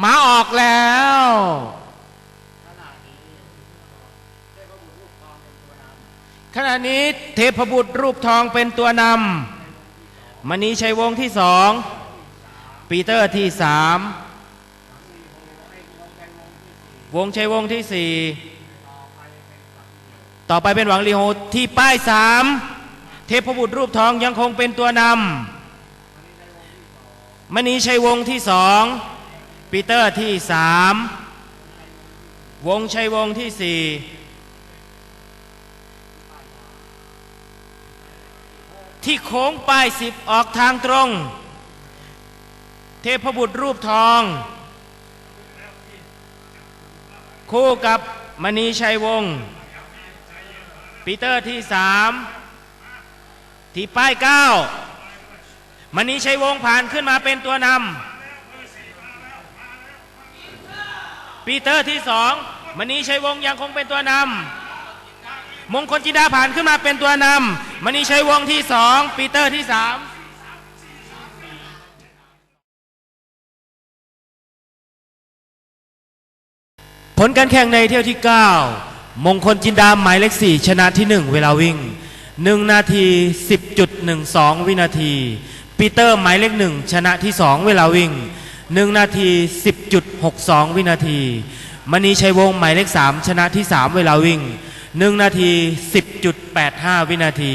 หมาออกแล้วขณะนี้เทพบุตรรูปทองเป็นตัวนำมณีชัยวงศ์ที่สอง ปีเตอร์ที่สามวงชัยวงศ์ที่สี่ต่อไปเป็นหวังลีโฮที่ป้ายสามเทพบุตรรูปทองยังคงเป็นตัวนำมณีชัยวงศ์ที่สอง ปีเตอร์ที่สามวงชัยวงที่สี่ที่โค้งป้ายสิบออกทางตรง เทพบุตรรูปทอง คู่กับมณีชัยวงศ์ปีเตอร์ที่สามที่ป้ายเก้ามณีชัยวงศ์ผ่านขึ้นมาเป็นตัวนำ ปีเตอร์ที่สองมณีชัยวงศ์ยังคงเป็นตัวนำมงคลจินดาผ่านขึ้นมาเป็นตัวนำมณีชัยวงศ์ที่สองปีเตอร์ที่สามผลการแข่งในเที่ยวที่ 9 มงคลจินดาหมายเลข4ชนะที่ 1 เวลาวิ่ง 1 นาที 10.12 วินาที ปีเตอร์หมายเลข1ชนะที่ 2 เวลาวิ่ง 1 นาที 10.62 วินาที มณีชัยวงศ์หมายเลข 3 ชนะที่ 3 เวลาวิ่ง 1 นาที 10.85 วินาที